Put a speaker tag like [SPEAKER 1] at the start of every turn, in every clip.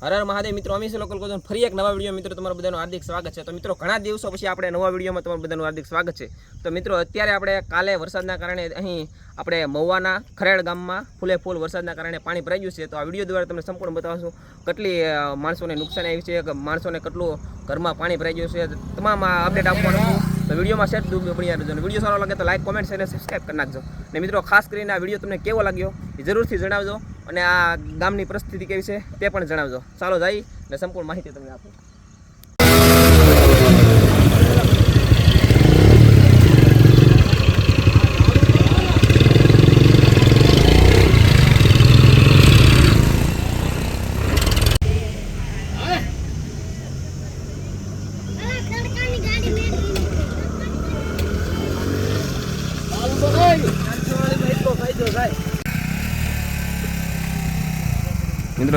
[SPEAKER 1] હર હર મહાદેવ, મિત્રો અમીશ લોકલ કોઝન. ફરી એક નવા વીડિયો મિત્રો, તમારું બધાનું હાર્દિક સ્વાગત છે. તો મિત્રો, ઘણા દિવસો પછી આપણે નવા વિડીયોમાં તમારું બધાનું હાર્દિક સ્વાગત છે. તો મિત્રો, અત્યારે આપણે કાલે વરસાદના કારણે અહીં આપણે મહુવાના ખરેડ ગામમાં ફૂલે ફૂલ વરસાદના કારણે પાણી ભરાઈ ગયું છે. તો આ વીડિયો દ્વારા તમને સંપૂર્ણ બતાવશું કેટલી માણસોને નુકસાન આવી છે, કે માણસોને કેટલું ઘરમાં પાણી ભરાઈ ગયું છે. તમામ અપડેટ આપવાનું તો વિડીયોમાં શેર બની રહેજો. અને વીડિયો સારો લાગે તો લાઈક કોમેન્ટ અને સબસ્ક્રાઈબ કરી નાખજો. અને મિત્રો, ખાસ કરીને આ વીડિયો તમને કેવો લાગ્યો એ જરૂરથી જણાવજો. અને આ ગામની પરિસ્થિતિ કેવી છે તે પણ જણાવજો. ચાલો જઈ અને સંપૂર્ણ માહિતી તમને આપું.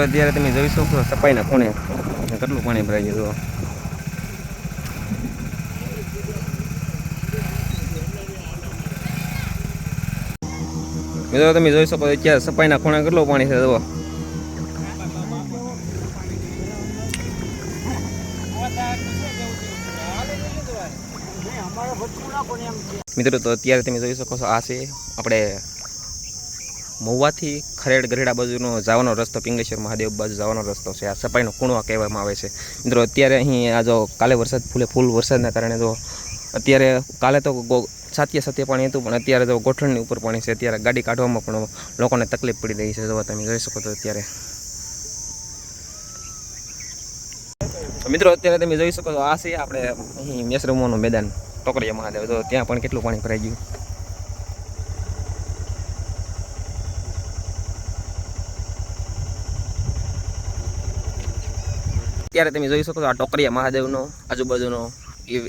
[SPEAKER 1] અત્યારે તમે જોઈ શકો સફાઈના ખૂણે કેટલું પાણી ભરાઈ ગયું મિત્રો, તમે જોઈ શકો અત્યારે સફાઈના ખૂણે કેટલું પાણી છે, જુઓ. મિત્રો, તો અત્યારે તમે જોઈ શકો છો, આ છે આપણે મહુવાથી ખરેડ ગઢડા બાજુનો જવાનો રસ્તો પિંગલેશ્વર મહાદેવ બાજુ જવાનો રસ્તો છે. આ સફાઈનો ખૂણો કહેવામાં આવે છે. મિત્રો, અત્યારે અહીં આ જો કાલે વરસાદ ફૂલે, ફૂલ વરસાદના કારણે તો અત્યારે કાલે તો સાત્ય સત્ય પાણી હતું, પણ અત્યારે તો ગોઠણની ઉપર પાણી છે. અત્યારે ગાડી કાઢવામાં પણ લોકોને તકલીફ પડી રહી છે જોવા તમે જોઈ શકો છો અત્યારે. તો મિત્રો, અત્યારે તમે જોઈ શકો છો, આ છે આપણે અહીં મેસ રમવાનું મેદાન. ટોકરિયા મહાદેવ. તો ત્યાં પણ કેટલું પાણી ભરાઈ ગયું? અત્યારે તમે જોઈ શકો છો આ ટોકરિયા મહાદેવનો આજુબાજુનો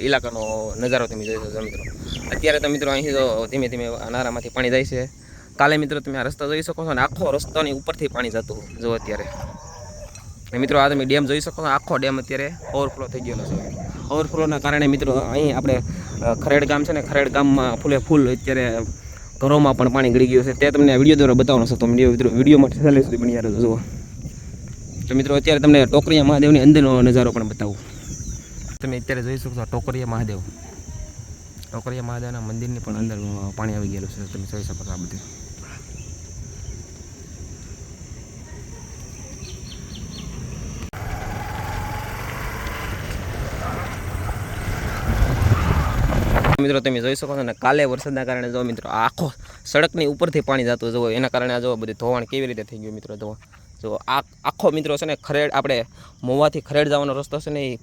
[SPEAKER 1] ઇલાકાનો નજારો તમે જોઈ શકો છો મિત્રો. અત્યારે તો મિત્રો અહીં તો ધીમે ધીમે નારામાંથી પાણી જાય છે. કાલે મિત્રો તમે આ રસ્તો જોઈ શકો છો અને આખો રસ્તાની ઉપરથી પાણી જતું જો અત્યારે. મિત્રો આ તમે ડેમ જોઈ શકો છો, આખો ડેમ અત્યારે ઓવરફ્લો થઈ ગયેલો છે. ઓવરફ્લોના કારણે મિત્રો અહીં આપણે ખરેડ ગામ છે ને, ખરેડ ગામમાં ફૂલે ફૂલ અત્યારે ઘરોમાં પણ પાણી ગળી ગયું છે. તે તમને વીડિયો દ્વારા બતાવવાનો છે. તો વીડિયો મિત્રો વીડિયો માટે છેલ્લે સુધી બની જુઓ. તો મિત્રો, અત્યારે તમને ટોકરિયા મહાદેવની અંદરનો નજારો પણ બતાવું. તમે અત્યારે જોઈ શકો છો ટોકરિયા મહાદેવ. ટોકરિયા મહાદેવના મંદિરની પણ અંદર પાણી આવી ગયેલું છે. તમે જોઈ શકો છો આ બધું. મિત્રો, તમે જોઈ શકો છો ને, કાલે વરસાદના કારણે જો મિત્રો, આખો સડકની ઉપરથી પાણી જતું જુઓ એના કારણે આ જો બધું ધોવાણ કેવી રીતે થઈ ગયું મિત્રો, જુઓ. જો આ આખો મિત્રો છે ને ખરેડ આપણે મોવાથી ખરેડ જવાનો રસ્તો છે ને એ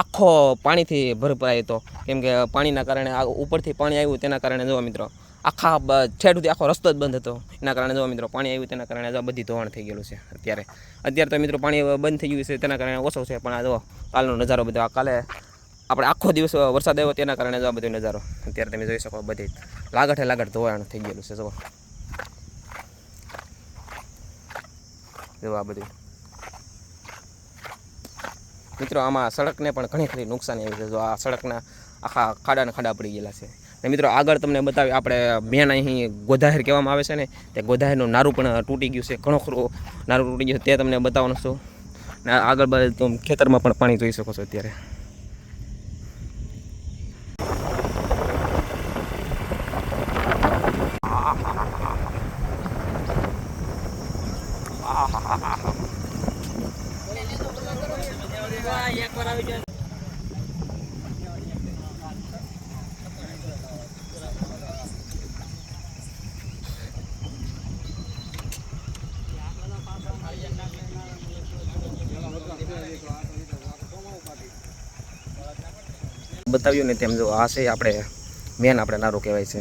[SPEAKER 1] આખો પાણીથી ભરપરાય હતો. કેમ કે પાણીના કારણે આ ઉપરથી પાણી આવ્યું તેના કારણે જો મિત્રો, આખા છેડ સુધી આખો રસ્તો જ બંધ હતો. એના કારણે જો મિત્રો, પાણી આવ્યું તેના કારણે જો બધી ધોવાણ થઈ ગયેલું છે અત્યારે. અત્યારે તો મિત્રો પાણી બંધ થઈ ગયું છે તેના કારણે ઓછો છે, પણ આ જો કાલનો નજારો બધો, આ કાલે આપણે આખો દિવસ વરસાદ આવ્યો તેના કારણે જો આ બધો નજારો. અત્યારે તમે જોઈ શકો બધી લાગઠે લાગઠ ધોવાણ થઈ ગયેલું છે, જુઓ. જો આ બધું. મિત્રો, આમાં સડકને પણ ઘણી ખરી નુકસાની આવી છે. જો આ સડકના આખા ખાડાને ખાડા પડી ગયેલા છે. ને મિત્રો, આગળ તમને બતાવી, આપણે મેન અહીં ગોધાહેર કહેવામાં આવે છે ને, તે ગોધાહેરનું નારું પણ તૂટી ગયું છે. ઘણો ખરું નારું તૂટી ગયું છે, તે તમને બતાવવાનું છું. ને આગળ તમે ખેતરમાં પણ પાણી જોઈ શકો છો અત્યારે. બતાવ્યું ને તેમ જો આ છે આપણે મેન આપણે નારું કહેવાય છે.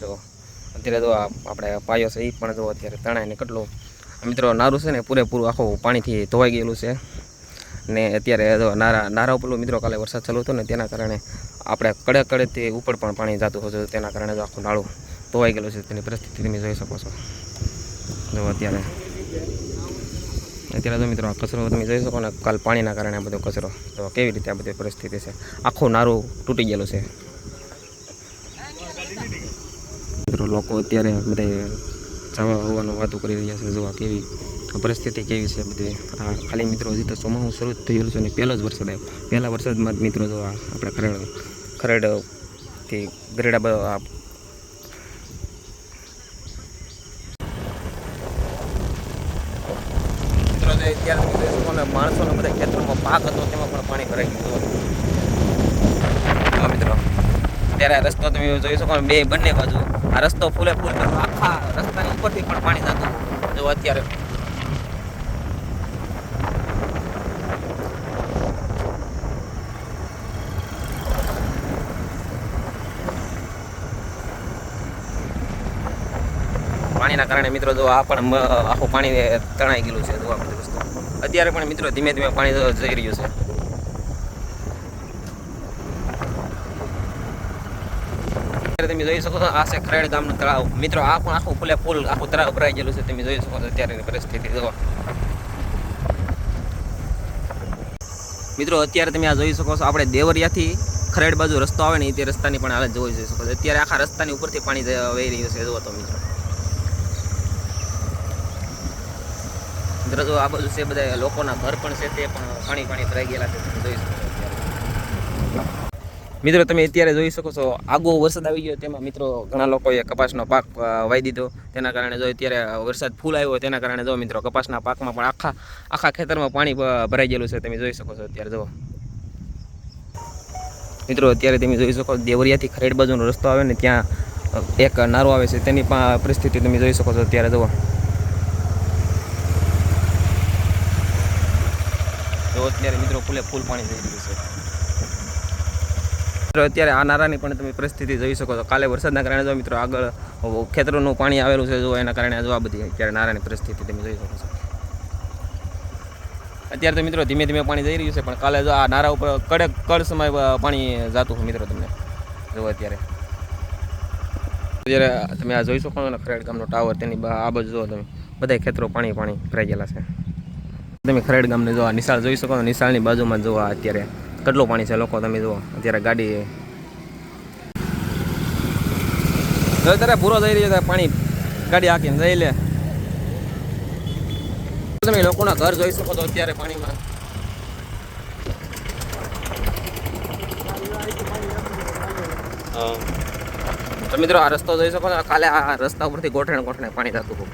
[SPEAKER 1] તો અત્યારે તો આપણે પાયો છે એ પણ જો અત્યારે તણાય ને કેટલું. મિત્રો, નારું છે ને પૂરેપૂરું આખું પાણીથી ધોવાઈ ગયેલું છે. ને અત્યારે નારા નારા ઉપર મિત્રો કાલે વરસાદ ચાલુ હતો ને તેના કારણે આપણે કડે કડેથી ઉપર પણ પાણી જતું હતું તેના કારણે જો આખું નાળું ધોવાઈ ગયેલું છે, તેની પરિસ્થિતિ તમે જોઈ શકો છો. જો અત્યારે અત્યારે તો મિત્રો આ કચરો તમે જોઈ શકો ને, કાલ પાણીના કારણે આ બધો કચરો. તો કેવી રીતે આ બધી પરિસ્થિતિ છે? આખું નારું તૂટી ગયેલું છે. મિત્રો લોકો અત્યારે બધા જવા હોવાનું વાતો કરી રહ્યા છે, જોવા કેવી પરિસ્થિતિ કેવી છે બધી? ખાલી મિત્રો હજી તો ચોમાસું શરૂ થયેલું છે અને પહેલો જ વરસાદ આવ્યો. પહેલા વરસાદમાં મિત્રો જો આપણે ખરેડ ખરેડથી ગરેડા માણસોના બધા ખેતરોમાં પાક હતો, તેમાં પણ પાણી ભરાઈ ગયું મિત્રો. ત્યારે રસ્તો તમે જોઈ શકો બે બંને બાજુ. આ રસ્તો ફૂલે ફૂલ આખા રસ્તાની ઉપરથી પણ પાણી જતું જો અત્યારે પાણીના કારણે મિત્રો જો આ પણ આખું પાણી તણાઈ ગયેલું છે જોવા બધી વસ્તુ. અત્યારે પણ મિત્રો ધીમે ધીમે પાણી જઈ રહ્યું છે. તમે જોઈ શકો છો, આ છે ખરેડ ગામનું તળાવ. મિત્રો, આ પણ આખું ફૂલે ફૂલ આખું તળાવ ભરાઈ ગયેલું છે. તમે જોઈ શકો છો અત્યારેની પરિસ્થિતિ જોવા મિત્રો, અત્યારે તમે આ જોઈ શકો છો, આપણે દેવરિયાથી ખરેડ બાજુ રસ્તો આવે ને તે રસ્તાની પણ હાલત જઈ શકો છો. અત્યારે આખા રસ્તાની ઉપરથી પાણી વહી રહ્યું છે જોવો તો મિત્રો. મિત્રો જો આ બાજુ છે, બધા લોકોના ઘર પણ છે તે પણ પાણી પાણી ભરાઈ ગયેલા છે જોઈ શકો મિત્રો, તમે અત્યારે જોઈ શકો છો આગો વરસાદ આવી ગયો, તેમાં મિત્રો ઘણા લોકોએ કપાસનો પાક વાઈ દીધો. તેના કારણે જો અત્યારે વરસાદ ફૂલ આવ્યો, તેના કારણે જો મિત્રો કપાસના પાકમાં પણ આખા આખા ખેતરમાં પાણી ભરાઈ ગયેલું છે, તમે જોઈ શકો છો અત્યારે જો મિત્રો, અત્યારે તમે જોઈ શકો, દેવરિયાથી ખરેડ બાજુનો રસ્તો આવે ને ત્યાં એક નારો આવે છે, તેની પણ પરિસ્થિતિ તમે જોઈ શકો છો અત્યારે, જુઓ. જો અત્યારે મિત્રો ફૂલે ફૂલ પાણી થઈ રહ્યું છે. મિત્રો, અત્યારે આ નારાની પણ તમે પરિસ્થિતિ જોઈ શકો છો. કાલે વરસાદના કારણે જો મિત્રો આગળ ખેતરોનું પાણી આવેલું છે, જો એના કારણે જો આ બધી અત્યારે નારાની પરિસ્થિતિ તમે જોઈ શકો છો. અત્યારે તો મિત્રો ધીમે ધીમે પાણી જઈ રહ્યું છે, પણ કાલે જો આ નારા ઉપર કડક, કડ સમય પાણી જતું હોય મિત્રો તમને. જો અત્યારે. અત્યારે તમે આ જોઈ શકો છો ને, ખરેડ ગામનો ટાવર તેની આ બાજુ જુઓ તમે બધા ખેતરો પાણી પાણી ભરાઈ ગયેલા છે. તમે ખરેડ ગામને જો આ નિશાળ જોઈ શકો નિશાળની બાજુમાં જોવા અત્યારે કેટલું પાણી છે લોકો, તમે જુઓ. અત્યારે ગાડી અત્યારે પૂરો થઈ રહ્યો છે પાણી ગાડી હાકીને જઈ લે. તમે લોકોના ઘર જોઈ શકો છો અત્યારે પાણીમાં. તો મિત્રો, આ રસ્તો જોઈ શકો કાલે આ રસ્તા ઉપરથી ગોઠણે ગોઠણે પાણી થતું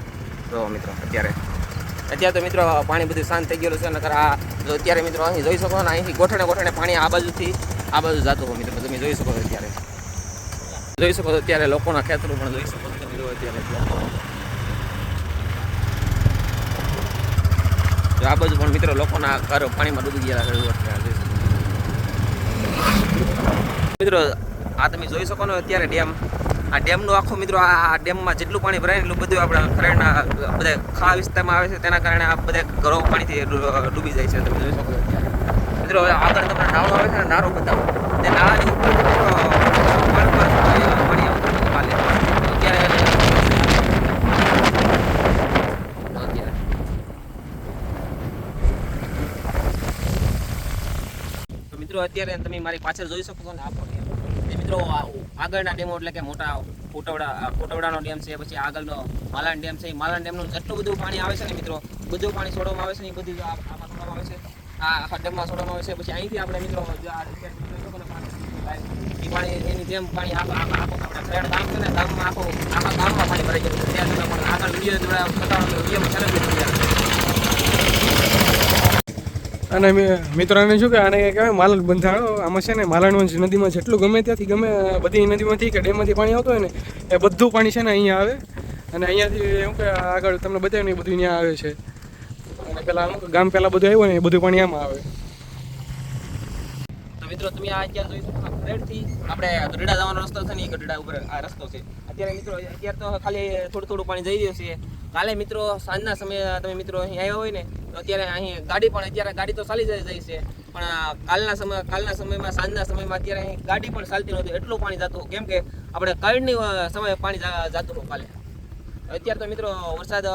[SPEAKER 1] જો મિત્રો, અત્યારે. અત્યારે તો મિત્રો પાણી બધું શાંત થઈ ગયેલું છે, નકર આ અત્યારે મિત્રો અહીં જોઈ શકો ને, અહીંથી ગોઠણે ગોઠણે પાણી આ બાજુથી, આ બાજુ જતું હોય મિત્રો, તમે જોઈ શકો અત્યારે. જોઈ શકો છો અત્યારે લોકોના ખેતરો પણ જોઈ શકો તમે અત્યારે. આ બાજુ પણ મિત્રો લોકોના ઘર પાણીમાં ડૂબી ગયેલા છે મિત્રો, આ તમે જોઈ શકો ને અત્યારે ડેમ. આ ડેમનું આખું મિત્રો આ ડેમમાં જેટલું પાણી ભરાય એટલું બધું આપણે ખરેડના બધા ખા વિસ્તારમાં આવે છે. તેના કારણે આ બધા ઘરો પાણીથી ડૂબી જાય છે. તમે જોઈ શકો મિત્રો આગળ તમને નાળો આવે છે ને નાળો બતાવો. તે નાળાની ઉપર મિત્રો અત્યારે તમે મારી પાછળ જોઈ શકો છો ને આ મિત્રો, આ આગળના ડેમો એટલે કે મોટા કોટવડા કોટવડાનો ડેમ છે, પછી આગળનો માલાન ડેમ છે માલાન ડેમનું જેટલું બધું પાણી આવે છે ને મિત્રો, બધું પાણી છોડવામાં આવે છે ને એ બધું આમાં છોડવામાં આવે છે, આ આખા ડેમમાં છોડવામાં આવે છે, પછી અહીંથી આપણે મિત્રો એ પાણી, એની જેમ પાણી આપણે ગામ આખું, આખા ગામમાં પાણી ભરાઈ ગયું ત્યાં આગળ વીડિયો જોડા બતાવો તો વિડીયોમાં સરસ.
[SPEAKER 2] અને મિત્રોને શું કે, આને કહેવાય માલણ બંધાણો, આમાં છે ને માલણવંશ નદીમાં જેટલું ગમે ત્યાંથી ગમે, બધી નદીમાંથી કે ડેમમાંથી પાણી આવતું હોય ને, એ બધું પાણી છે ને અહીંયા આવે. અને અહીંયાથી શું કે, આગળ તમને બતાવ્યું ને બધું અહીંયા આવે છે. અને પેલા ગામ પહેલાં બધું આવ્યું ને, એ બધું પાણી આમાં આવે.
[SPEAKER 1] મિત્રો, તમે આ અત્યારે જોઈ શકો ગઢડાથી આપણે ગઢડા જવાનો રસ્તો છે ને, એ ગઢડા ઉપર આ રસ્તો છે. અત્યારે મિત્રો, અત્યારે તો ખાલી થોડું થોડું પાણી જઈ રહ્યું છે. કાલે મિત્રો, સાંજના સમયે તમે મિત્રો અહીં આવ્યા હોય ને અત્યારે અહીં ગાડી પણ અત્યારે ગાડી તો ચાલી જાય છે. પણ કાલના સમય, કાલના સમયમાં, સાંજના સમયમાં અત્યારે અહીં ગાડી પણ ચાલતી નહોતી. એટલું પાણી જતું. કેમ કે આપણે કળની સમયે પાણી જાતું હતું કાલે. અત્યારે તો મિત્રો વરસાદ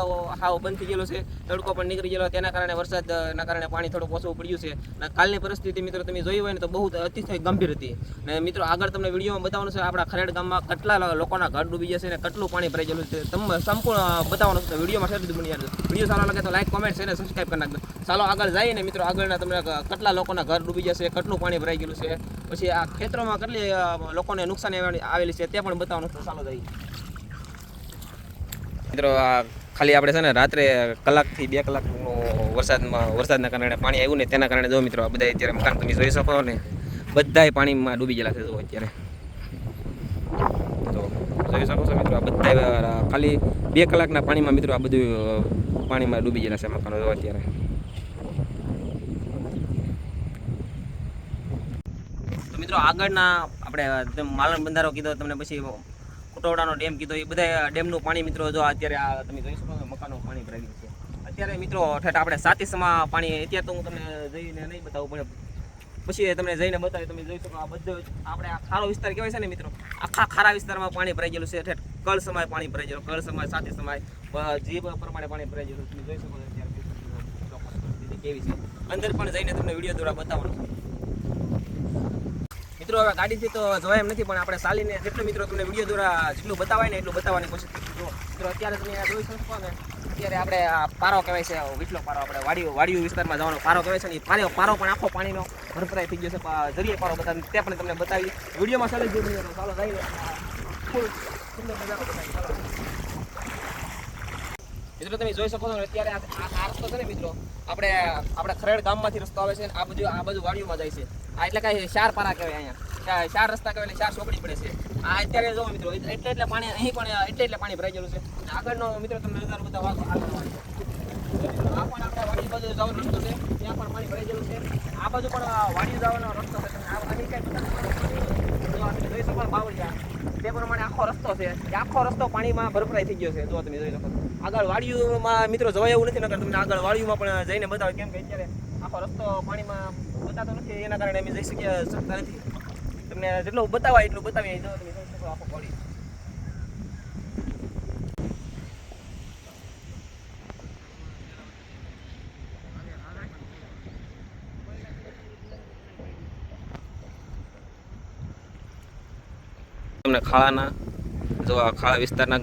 [SPEAKER 1] હાવ બંધ થઈ ગયેલો છે. તડકો પણ નીકળી ગયેલો, તેના કારણે વરસાદના કારણે પાણી થોડું ઓછું પડ્યું છે. અને કાલની પરિસ્થિતિ મિત્રો તમે જોઈ હોય ને તો બહુ અતિશય ગંભીર હતી. અને મિત્રો આગળ તમને વિડીયોમાં બતાવવાનું છે, આપણા ખરેડ ગામમાં કેટલા લોકોના ઘર ડૂબી જશે અને કેટલું પાણી ભરાઈ ગયેલું છે. તમને સંપૂર્ણ બતાવવાનું છે વિડીયોમાં શેર બની જાય વીડિયો સારો લાગે તો લાઈક, કોમેન્ટ છે ને સબસ્ક્રાઈબ કરી નાખજો. ચાલો આગળ જઈએ મિત્રો આગળના તમને કેટલા લોકોના ઘર ડૂબી જશે, કેટલું પાણી ભરાઈ ગયેલું છે. પછી આ ખેતરોમાં કેટલી લોકોને નુકસાન આવેલી- છે તે પણ બતાવવાનું ચાલો જઈએ. મિત્રો, આ ખાલી આપણે છે ને રાત્રે કલાકથી બે કલાકનો વરસાદમાં, વરસાદના કારણે પાણી આવ્યું ને તેના કારણે જો મિત્રો આ બધા અત્યારે મકાન તમે જોઈ શકો ને, બધાય પાણીમાં ડૂબી ગયેલા છે જો અત્યારે. તો જોઈ શકો છો મિત્રો, આ બધા ખાલી બે કલાકના પાણીમાં મિત્રો આ બધું પાણીમાં ડૂબી ગયેલા છે મકાનો જો અત્યારે. તો મિત્રો આગળના આપણે માલણ બંધારો કીધો, તમને પછી કુટોડાનો ડેમ કીધો, એ બધા ડેમનું પાણી મિત્રો જો અત્યારે આ તમે જોઈ શકો છો મકાનો પાણી ભરાઈ ગયું છે. અત્યારે મિત્રો ઠેઠ આપણે સાતીસમાં પાણી, અત્યારે તો હું તમને જઈને નહીં બતાવું, પણ પછી તમને જઈને બતાવી તમે જોઈ શકો આ બધો આપણે આ ખારો વિસ્તાર કહેવાય છે ને મિત્રો, આખા ખારા વિસ્તારમાં પાણી ભરાઈ ગયેલું છે ઠેઠ. કળ સમય પાણી ભરાઈ ગયેલું કળ સમય, સાતી સમય જીભ પ્રમાણે પાણી ભરાઈ ગયેલું, તમે જોઈ શકો છો અત્યારે. કેવી છે. અંદર પણ જઈને તમને વીડિયો દ્વારા બતાવવાનું. મિત્રો, હવે ગાડીથી તો જોવાય એમ નથી, પણ આપણે ચાલીને, જેટલો મિત્રો તમને વીડિયો દ્વારા જેટલું બતાવાય ને એટલું બતાવવાની કોશિશ કરીશું મિત્રો, અત્યારે તમે જોઈ શકો ને, અત્યારે આપણે પારો કહેવાય છે વિટલો પારો, આપણે વાડીઓ વાડીઓ વિસ્તારમાં જવાનો પારો કહેવાય છે ને પારો પારો પણ આખો પાણીનો ભરભરાઈ થઈ ગયો છે જરીએ પારો બતાવી તે પણ તમને બતાવી વિડીયોમાં ચાલે જ ચાલો ફૂલ સુંદર મિત્રો, તમે જોઈ શકો છો અત્યારે આ રસ્તો છે ને મિત્રો, આપણે આપણે ખરેડ ગામમાંથી રસ્તો આવે છે આ બધું આ બધું વાડીઓમાં જાય છે. આ એટલે કાંઈ ચાર પારા કહેવાય અહીંયા. ચાર- રસ્તા કહેવાય એટલે ચાર ચોકડી પડે છે. આ અત્યારે જો મિત્રો, એટલે એટલે પાણી અહીં પણ, એટલે એટલે પાણી ભરાઈ ગયેલું છે. આગળનો મિત્રો તમને નજારો બધા વાડી. આ પણ આપણે વાડી બાજુ જવાનો રસ્તો છે. ત્યાં પણ પાણી ભરાઈ ગયેલું છે. આ બાજુ પણ વાડી જવાનો રસ્તો છે. આ- અહીં કાંઈ જોઈ શકો તે પ્રમાણે આખો રસ્તો છે. આખો રસ્તો પાણીમાં ભરભરાઈ થઈ ગયો છે. જો જોઈ શકો આગળ વાડીઓમાં મિત્રો જવાય એવું નથી તમને આગળ વાડીઓમાં પણ જઈને બતાવે કેમ કે અત્યારે આખો રસ્તો પાણીમાં બતાતો નથી, એના કારણે અમે જઈ શકીએ, શકતા નથી. તમને જેટલું બતાવાય એટલું બતાવીએ, જો તમે જોઈ શકો આખો પડી તમને ખાડાના જો આ ખાડા વિસ્તારના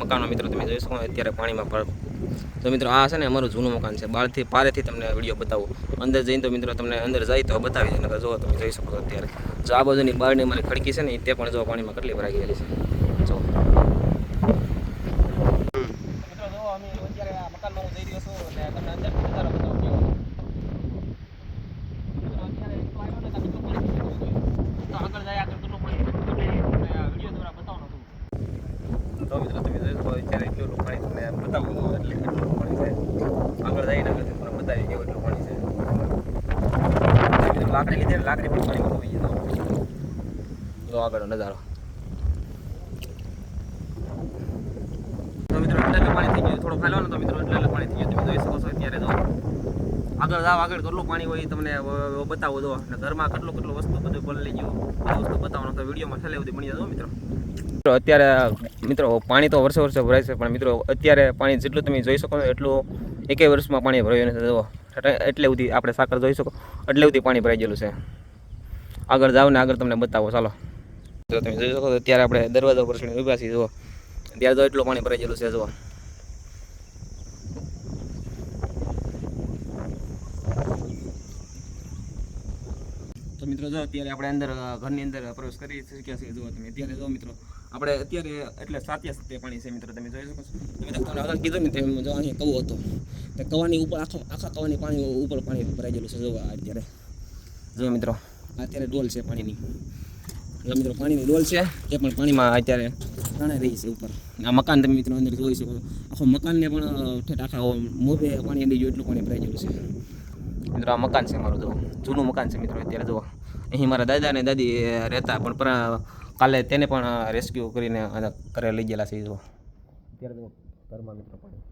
[SPEAKER 1] મકાનો મિત્રો તમે જોઈ શકો અત્યારે પાણીમાં પર. તો મિત્રો આ છે ને અમારું જૂનું મકાન છે. બહારથી, પારેથી તમને વીડિયો બતાવું. અંદર જઈને તો મિત્રો તમને અંદર જાય તો બતાવી દે, નકર તમે જોઈ શકો અત્યારે. જો આ બાજુની બહારની મારી ખડકી છે ને તે પણ જો પાણીમાં કેટલી ભરાઈ ગયેલી છે. જો. મિત્રો, જો અમે અત્યારે આ મકાનમાં જઈ રહ્યો છું, અને તમને અંદર નજારો બતાવું કેવો મિત્રો અત્યારે એટલો આવ્યો ને તો કેટલું પાણી છે. તો આગળ જાય આગળ કેટલું પાણી છે. તમને આ વીડિયો દ્વારા બતાવવાનું હતું તો મિત્રો તમે જોઈ શકો અત્યારે એટલું પાણી તમને બતાવું છું એટલે એટલું પાણી છે આગળ જઈને આગળ તમને બતાવી કેવું એટલું પાણી છે મિત્રો લાકડી લીધે લાકડી પણ પાણીમાં ડૂબી ગઈ જો આગળનો નજારો. મિત્રો એટલે પાણી થઈ ગયું થોડો ફાલ્યો ને તો મિત્રો એટલે પાણી થઈ ગયું તમે જોઈ શકો છો અત્યારે જો આગળ જાવ આગળ કેટલું પાણી હોય તમને બતાવો દો અને ઘરમાં કેટલું કેટલું વસ્તુ બધું બદલી ગયું બધી વસ્તુ બતાવવાનું તો વિડીયોમાં છેલ્લે સુધી બની જતો મિત્રો. મિત્રો અત્યારે મિત્રો પાણી તો વર્ષે વર્ષે ભરાય છે પણ મિત્રો અત્યારે પાણી જેટલું તમે જોઈ શકો એટલું એકેય વર્ષમાં પાણી ભરાયું નથી જુઓ. એટલે સુધી આપણે સાકર જોઈ શકો. એટલે સુધી પાણી ભરાઈ ગયેલું છે. આગળ જાઓ ને આગળ તમને બતાવો ચાલો. જો તમે જોઈ શકો ત્યારે આપણે દરવાજા ઉપર ચડીને ઊભા છીએ, જુઓ. ત્યારે તો એટલું પાણી ભરાઈ ગયેલું છે, જુઓ. તો મિત્રો, જો અત્યારે આપણે અંદર ઘરની અંદર પ્રવેશ કરી શક્યા છીએ, જુઓ તમે. અત્યારે જો મિત્રો, આપણે અત્યારે એટલે સાત્યા સત્ય પાણી છે, મિત્રો, તમે જોઈ શકો છો. તમે તમને આગળ કીધું ને, તેમ જો અહીંયા કવો હતો. તે કવાની ઉપર આખો, આખા કવાની પાણી ઉપર પાણી ભરાઈ ગયેલું છે જો અત્યારે. જો મિત્રો, અત્યારે ડોલ છે પાણીની. મિત્રો પાણીની ડોલ છે એ પણ પાણીમાં અત્યારે તણાઈ રહી છે ઉપર. આ મકાન તમે મિત્રો અંદર જોઈ શકો. આખો મકાનને પણ ઠેઠ આખા મોભે પાણી અંદર ગયું એટલું પાણી ભરાઈ ગયું છે. મિત્રો, આ મકાન છે મારું, જો. જૂનું મકાન છે મિત્રો અત્યારે જુઓ અહીં મારા દાદા અને દાદી રહેતા, પણ કાલે તેને પણ રેસ્ક્યુ કરીને કરે લઈ ગયેલા છે, જો. અત્યારે તો ઘરમાં મિત્રો પાણી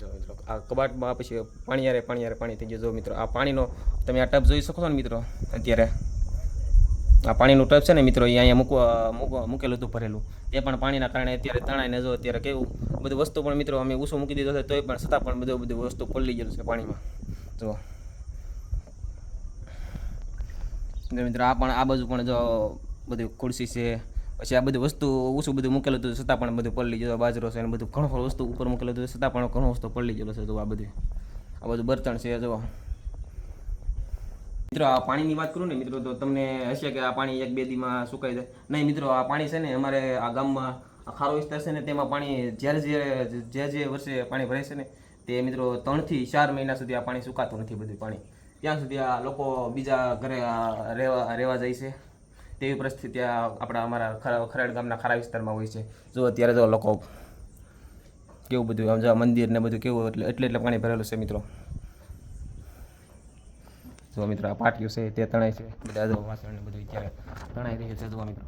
[SPEAKER 1] જો મિત્રો. આ કબાટમાં પછી પાણી યારે પાણી થઈ ગયું. જો મિત્રો, આ પાણીનો તમે આ ટબ જોઈ શકો છો ને મિત્રો? અત્યારે આ પાણીનું ટપ છે ને મિત્રો, એ અહીંયા મૂકવા મૂકેલું હતું ભરેલું. એ પણ પાણીના કારણે અત્યારે તણાઈને જો અત્યારે કેવું, બધું વસ્તુ પણ મિત્રો અમે ઊંચું મૂકી દીધો છે, તોય પણ છતાં પણ બધું બધું વસ્તુ ખોલી ગયેલું છે પાણીમાં. જો મિત્રો, આ પણ, આ બાજુ પણ જો બધું ખુરશી છે પછી આ બધી વસ્તુ ઓછું બધું મૂકેલું હતું છતાં પણ બધું પલળી ગયું બાજરો છે અને બધું ઘણો વસ્તુ ઉપર મૂકેલું હતું છતાં પણ ઘણો વસ્તુ પલળી ગયેલો છે આ બધું. આ બધું બર્તન છે, જો. મિત્રો, આ પાણીની વાત કરું ને, મિત્રો, તો તમને હશે કે આ પાણી એક બે દીમાં સુકાઈ જાય. નહીં, મિત્રો, આ પાણી છે ને અમારે આ ગામમાં ખારો વિસ્તાર છે ને, તેમાં પાણી જ્યારે જે જે જે વર્ષે પાણી ભરાય છે ને, તે મિત્રો ત્રણથી ચાર મહિના સુધી આ પાણી સુકાતું નથી બધું પાણી. ત્યાં સુધી આ લોકો બીજા ઘરે રહેવા રહેવા જાય છે. તેવી પરિસ્થિતિ આપણા અમારા ખરા- ખરાડ ગામના ખારા વિસ્તારમાં હોય છે. જો અત્યારે જો લોકો કેવું બધું આમ જો મંદિર ને બધું કેવું એટલે એટલે એટલે પાણી ભરેલું છે મિત્રો. જો મિત્રો આ પાટિયું છે, તે તણાય છે. બધા જો વાસણ ને બધું અત્યારે તણાઈ રહ્યું છે જો મિત્રો.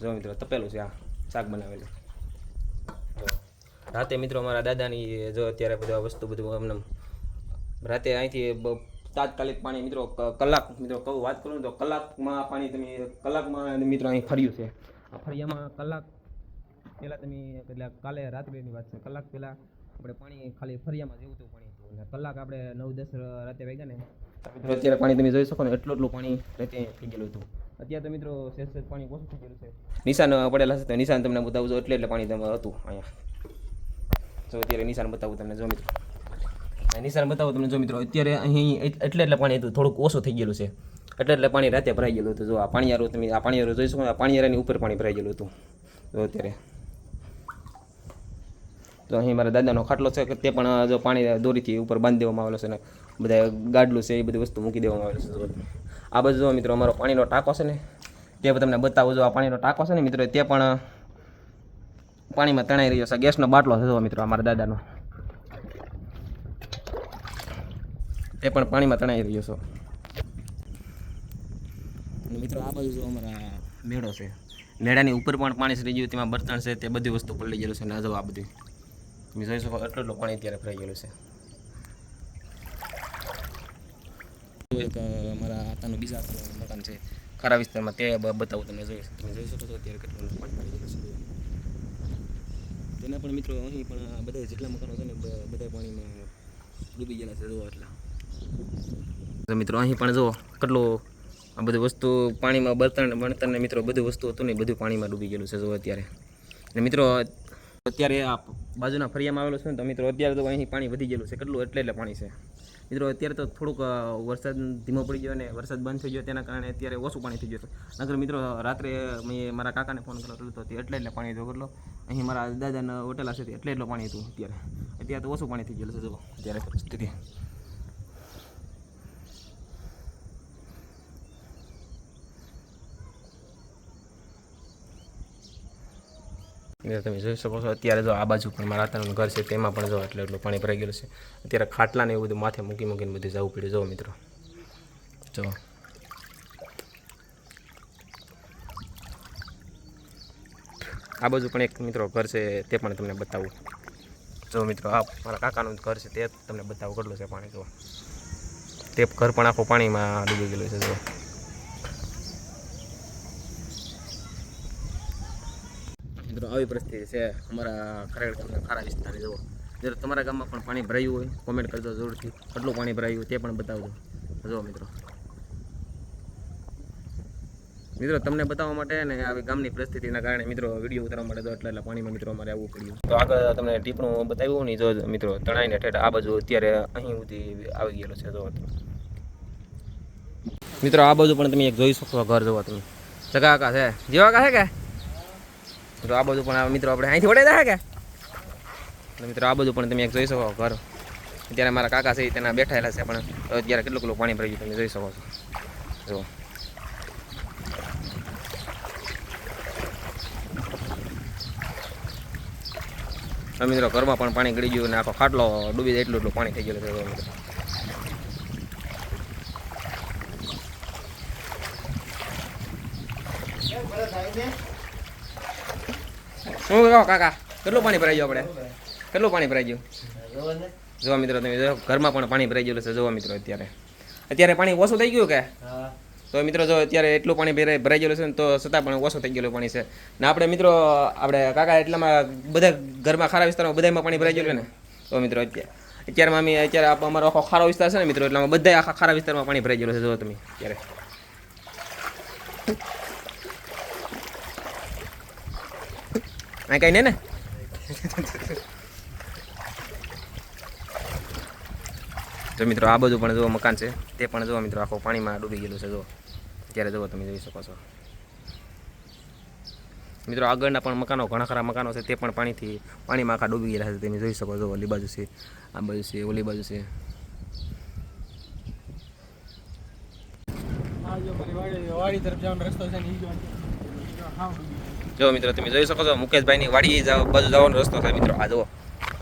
[SPEAKER 1] જો મિત્રો તપેલું છે આ શાક બનાવેલું. રાતે મિત્રો અમારા દાદાની જો અત્યારે બધું આ વસ્તુ બધું અમને રાતે અહીંથી તાત્કાલિક પાણી, મિત્રો કલાક, મિત્રો, કહું વાત કરું તો કલાકમાં પાણી તમે, કલાકમાં મિત્રો અહીં ફર્યું છે. આ ફરિયામાં કલાક પહેલાં તમે, એટલે કાલે રાત્રિની વાત છે. કલાક પહેલાં આપણે પાણી ખાલી ફરિયામાં જેવું હતું પાણી હતું. અને કલાક આપણે નવ, દસ રાતે વાગ્યા ને મિત્રો અત્યારે પાણી તમે જોઈ શકો ને એટલું એટલું પાણી રાતે થઈ ગયેલું હતું. અત્યારે તો મિત્રો સેજ સેજ પાણી ઓછું થઈ ગયેલું છે. નિશાન પડેલા છે તો નિશાન તમને બતાવું એટલે એટલે પાણી તમે હતું અહીંયા. જો અત્યારે નિશાન બતાવું તમને, જો મિત્રો. નિશાન બતાવો તમને જો મિત્રો, અત્યારે અહીં એટ- એટલે એટલે પાણી હતું, થોડુંક ઓછું થઈ ગયેલું છે. એટલે એટલે પાણી રાતે ભરાઈ ગયેલું હતું. જો આ પાણીયારો તમે, આ પાણીયારો જોઈ શકો, આ પાણીયારાની ઉપર પાણી ભરાઈ ગયેલું હતું. જો અત્યારે. તો અહીં મારા દાદાનો ખાટલો છે તે પણ જો પાણી દોરીથી ઉપર બાંધી દેવામાં આવેલો છે ને, બધા ગાડલું છે, એ બધી વસ્તુ મૂકી દેવામાં આવેલું છે. આ બધું જો મિત્રો, અમારો પાણીનો ટાંકો છે ને, તે તમને બતાવું. જો આ પાણીનો ટાંકો છે ને, મિત્રો, તે પણ પાણીમાં તણાઈ રહ્યો છે. ગેસનો બાટલો છે, જો મિત્રો, અમારા દાદાનો. એ પણ પાણીમાં તણાઈ રહ્યો છો. મિત્રો આ બાજુ જો અમારા મેળો છે. મેળાની ઉપર પણ પાણી સરી ગયું તેમાં બર્તન છે તે બધી વસ્તુ પલળી ગયેલું છે નાજો આ બધું. તમે જોઈ શકો એટલું એટલું પાણી અત્યારે ભરાઈ ગયેલું છે. એક અમારા આતાનું બીજા મકાન છે ખરા વિસ્તારમાં તે બતાવું તમે જોઈ તમે જોઈ શકો છો અત્યારે કેટલું પાણી પડી ગયેલું છે. તેના પણ મિત્રો અહીં પણ બધા જેટલા મકાનો છે ને બધા પાણીમાં ડૂબી ગયેલા છે જોવા એટલા. તો મિત્રો, અહીં પણ જો કેટલું આ બધી વસ્તુ પાણીમાં બળતણ બણતર ને મિત્રો, બધું વસ્તુ હતું ને બધું પાણીમાં ડૂબી ગયેલું છે જો અત્યારે. અને મિત્રો, અત્યારે આ બાજુના ફરિયામાં આવેલો છે ને તો મિત્રો, અત્યારે તો અહીં પાણી વધી ગયેલું છે, કેટલું એટલે એટલે પાણી છે. મિત્રો, અત્યારે તો થોડુંક વરસાદ ધીમો પડી ગયો અને વરસાદ બંધ થઈ ગયો તેના કારણે અત્યારે ઓછું પાણી થઈ ગયું છે. નગર મિત્રો, રાત્રે મેં મારા કાકાને ફોન કરેલો હતો એટલે એટલે પાણી હતું, કેટલો? અહીં મારા દાદાના હોટેલ હશે એટલે એટલું પાણી હતું અત્યારે. અત્યારે તો ઓછું પાણી થઈ ગયેલું છે જો અત્યારે પરિસ્થિતિ. તમે જોઈ શકો છો, અત્યારે જો આ બાજુ પણ મારા આતાનું ઘર છે, તેમાં પણ જો એટલે એટલું પાણી ભરાઈ ગયેલું છે. અત્યારે ખાટલાને એવું બધું માથે મૂકી મૂકીને બધું જવું પડ્યું, જો મિત્રો. જો. આ બાજુ પણ એક મિત્રો ઘર છે, તે પણ તમને બતાવું. જો મિત્રો, આ મારા કાકાનું ઘર છે, તે તમને બતાવું, કેટલું છે પાણી જો તે ઘર પણ આખું પાણીમાં ડૂબી ગયેલું છે જો મિત્રો આવી પરિસ્થિતિ છે. અમારા ખરેડ ગામના ખારા વિસ્તારની જુઓ. જો તમારા ગામમાં પણ પાણી ભરાયું હોય કોમેન્ટ કરજો જરૂરથી. કેટલું પાણી ભરાયું તે પણ બતાવજો. જુઓ મિત્રો. મિત્રો, તમને બતાવવા માટે ને આવી ગામની પરિસ્થિતિના કારણે મિત્રો વીડિયો ઉતારવા માટે એટલા એટલા પાણીમાં મિત્રો અમારે આવવું પડ્યું. તો આગળ તમને ટીપણું બતાવ્યું નહીં જો મિત્રો તણાઈને ઠેઠ આ બાજુ અત્યારે અહીં સુધી આવી ગયેલો છે. જો મિત્રો, આ બાજુ પણ તમે એક જોઈ શકો ઘર જોવા તમે. જગા કા છે જેવા કા છે કે? તો આ બધું પણ મિત્રો આપણે અહીંથી વડે જાય કે? મિત્રો આ બધું પણ તમે એક જોઈ શકો ઘર. અત્યારે મારા કાકા છે તેના બેઠાયેલા છે પણ અત્યારે કેટલું કેટલું પાણી ભરાયું તમે જોઈ શકો છો. જો મિત્રો ઘરમાં પણ પાણી ગળી ગયું અને આખો ખાટલો ડૂબી જાય એટલું એટલું પાણી થઈ ગયું મિત્રો. શું કહો કાકા કેટલું પાણી ભરાઈ ગયું આપણે? કેટલું પાણી ભરાઈ ગયું? જોવા મિત્રો તમે જો ઘરમાં પણ પાણી ભરાઈ ગયેલું છે જોવા મિત્રો અત્યારે. અત્યારે પાણી ઓછું થઈ ગયું કે? તો મિત્રો જો અત્યારે એટલું પાણી ભરાઈ ભરાઈ ગયેલું છે ને તો છતાં પણ ઓછું થઈ ગયેલું પાણી છે. ને આપણે મિત્રો આપણે કાકા એટલામાં બધા ઘરમાં ખારા વિસ્તારમાં બધામાં પાણી ભરાઈ ગયેલું ને? તો મિત્રો અત્યારે અત્યારમાં અમે અત્યારે અમારો આખો ખારો વિસ્તાર છે ને મિત્રો એટલામાં બધા આખા ખારા વિસ્તારમાં પાણી ભરાઈ ગયેલું છે જો તમે અત્યારે. આ કઈ નહીં ને જો મિત્રો આ બધું પણ જો મકાન છે તે પણ જો મિત્રો આખો પાણીમાં ડૂબી ગયેલું છે જો અત્યારે જુઓ તમે જોઈ શકો છો મિત્રો આગળના પણ મકાનો ઘણા ખરા મકાનો છે તે પણ પાણીથી પાણીમાં આખા ડૂબી ગયેલા છે તમે જોઈ શકો છો ઓલી બાજુ છે આ બાજુ છે ઓલી બાજુ છે
[SPEAKER 2] રસ્તો છે ને જો
[SPEAKER 1] મિત્રો, તમે જોઈ શકો છો, મુકેશભાઈની વાડી બાજુ જવાનો રસ્તો છે મિત્રો. આ જુઓ.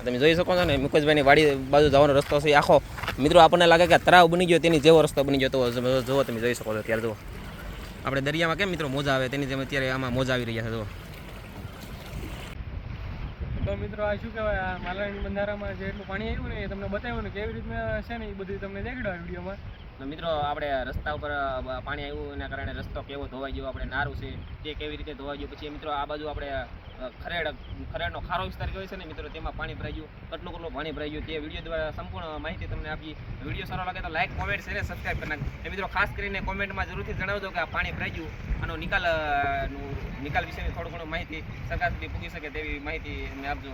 [SPEAKER 1] તમે જોઈ શકો છો ને, મુકેશભાઈની વાડી બાજુ જવાનો રસ્તો છે આખો. મિત્રો, આપણને લાગે કે તરાવ બની ગયો, તેની જેવો રસ્તો બની ગયો, તો જુઓ તમે જોઈ શકો છો ત્યારે જુઓ. આપણે દરિયામાં કેમ મિત્રો મોજા આવે, તેની જેમ અત્યારે આમાં મોજા આવી રહ્યા છે, જુઓ.
[SPEAKER 2] તો મિત્રો, આ શું કહેવાય, આ માલાણી બંધારામાં જે એટલું પાણી આવ્યું ને એ તમને બતાવ્યું ને, કેવી રીતના છે ને એ બધું તમને દેખાડ્યું વિડીયોમાં.
[SPEAKER 1] તો મિત્રો, આપણે રસ્તા ઉપર પાણી આવ્યું એના કારણે રસ્તો કેવો ધોવાઈ ગયો, આપણે નારું છે, તે કેવી રીતે ધોવાઈ ગયું? પછી મિત્રો, આ બાજુ આપણે ખરેડ, ખરેડનો ખારો વિસ્તાર કહેવાય છે ને મિત્રો? તેમાં પાણી ભરાઈ ગયું. કેટલું કેટલું પાણી ભરાઈ ગયું? તે વીડિયો દ્વારા સંપૂર્ણ માહિતી તમને આપી વીડિયો સારો લાગે તો લાઇક કોમેન્ટ, શેર, સબસ્ક્રાઈબ કરી નાખ મિત્રો, ખાસ કરીને કોમેન્ટમાં જરૂરથી જણાવજો કે આ પાણી ભરાઈ ગયું આનો નિકાલ નિકાલ વિશેની થોડું ઘણું માહિતી સરકાર સુધી પૂગી શકે તેવી માહિતી અમને આપજો.